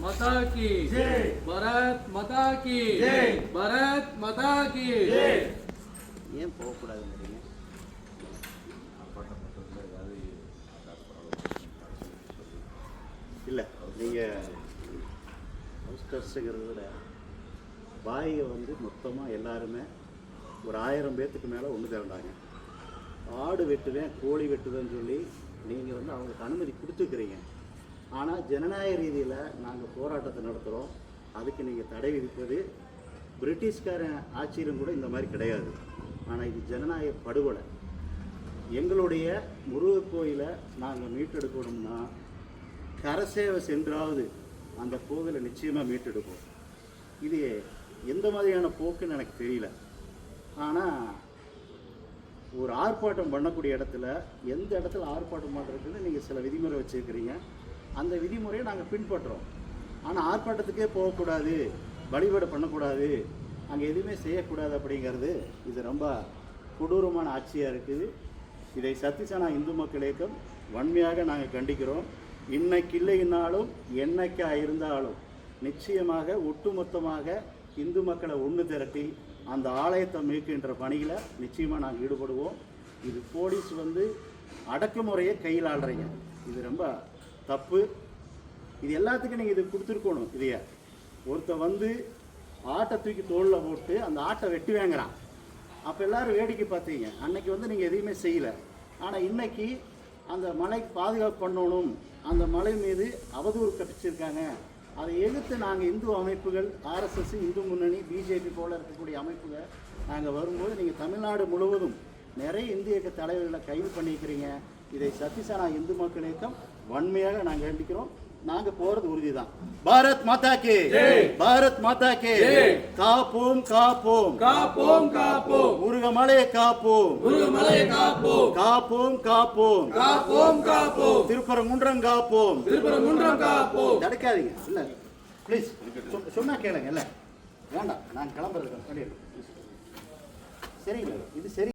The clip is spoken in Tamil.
माता की भरत माता की भरत माता की ஏன் போகக்கூடாதுங்கிறீங்க? இல்லை நீங்கள் ஹவுஸ்டர்ஸுங்கிறத விட பாயை வந்து மொத்தமாக எல்லாருமே ஒரு ஆயிரம் பேர்த்துக்கு மேலே ஒன்று திரண்டாங்க ஆடு வெட்டுவேன் கோழி வெட்டுவேன்னு சொல்லி நீங்கள் வந்து அவங்களுக்கு அனுமதி கொடுத்துக்கிறீங்க ஆனால் ஜனநாயக ரீதியில் நாங்கள் போராட்டத்தை நடத்துகிறோம் அதுக்கு நீங்கள் தடை விதிப்பது பிரிட்டிஷ்காரன் ஆட்சியிலும் கூட இந்த மாதிரி கிடையாது. ஆனால் இது ஜனநாயக படுகொலை. எங்களுடைய முருகர் கோயிலை நாங்கள் மீட்டெடுக்கணும்னா கரசேவை சென்றாவது அந்த கோவிலை நிச்சயமாக மீட்டெடுப்போம். இது எந்த மாதிரியான போக்குன்னு எனக்கு தெரியல. ஆனால் ஒரு ஆர்ப்பாட்டம் பண்ணக்கூடிய இடத்துல எந்த இடத்துல ஆர்ப்பாட்டம் பண்ணுறதுன்னு நீங்கள் சில விதிமுறை வச்சுருக்கிறீங்க. அந்த விதிமுறையை நாங்கள் பின்பற்றுறோம் ஆனால் ஆர்ப்பாட்டத்துக்கே போகக்கூடாது வழிபாடு பண்ணக்கூடாது அங்கே எதுவுமே செய்யக்கூடாது அப்படிங்கிறது இது ரொம்ப கொடூரமான ஆட்சியாக இருக்குது. இதை சத்திசனா இந்து மக்கள் இயக்கம் வன்மையாக நாங்கள் கண்டிக்கிறோம். இன்னைக்கு இல்லைன்னாலும் என்னைக்கா இருந்தாலும் நிச்சயமாக ஒட்டுமொத்தமாக இந்து மக்களை ஒன்று திரட்டி அந்த ஆலயத்தை மீட்கின்ற பணியில் நிச்சயமாக நாங்கள் ஈடுபடுவோம். இது போலீஸ் வந்து அடக்குமுறையை கையில் ஆடுறீங்க இது ரொம்ப தப்பு. இது எல்லாத்துக்கும் நீங்கள் இது கொடுத்துருக்கணும் இதைய. ஒருத்தன் வந்து ஆட்டை தூக்கி தோளில் போட்டு அந்த ஆட்டை வெட்டி வாங்குறான். அப்போ எல்லோரும் வேடிக்கை பார்த்தீங்க அன்னைக்கு வந்து நீங்கள் எதையுமே செய்யலை. ஆனால் இன்னைக்கு அந்த மலைக்கு பாதுகாப்பு பண்ணணும். அந்த மலை மீது அவதூறு கட்டிச்சிருக்காங்க. அதை எதிர்த்து நாங்கள் இந்து அமைப்புகள் ஆர்எஸ்எஸ் இந்து முன்னணி பிஜேபி போல இருக்கக்கூடிய அமைப்புகள் நாங்கள் வரும்போது நீங்கள் தமிழ்நாடு முழுவதும் நிறைய இந்திய தலைவர்களை கைது பண்ணியிருக்கிறீங்க இதை சத்தியசானா இந்து மக்கள் இயக்கம் வன்மையாக நாங்கள் வேண்டிக்கிறோம். நாங்க போறது உறுதிதான். பாரத் மாதா கே பாரத் மாதா கே காப்போம் காப்போம். காப்போம் காப்போம். முருகமலையை காப்போம். முருகமலையை காப்போம். காப்போம் காப்போம். காப்போம் காப்போம். திருப்பரங்குன்றம் காப்போம். திருப்பரங்குன்றம் காப்போம். தடுக்காதீங்க. இல்ல. ப்ளீஸ் சொன்னா கேளுங்க. இல்ல. வேண்டாம். நான் கிளம்புறதுக்கு சரிங்களா? இது சரி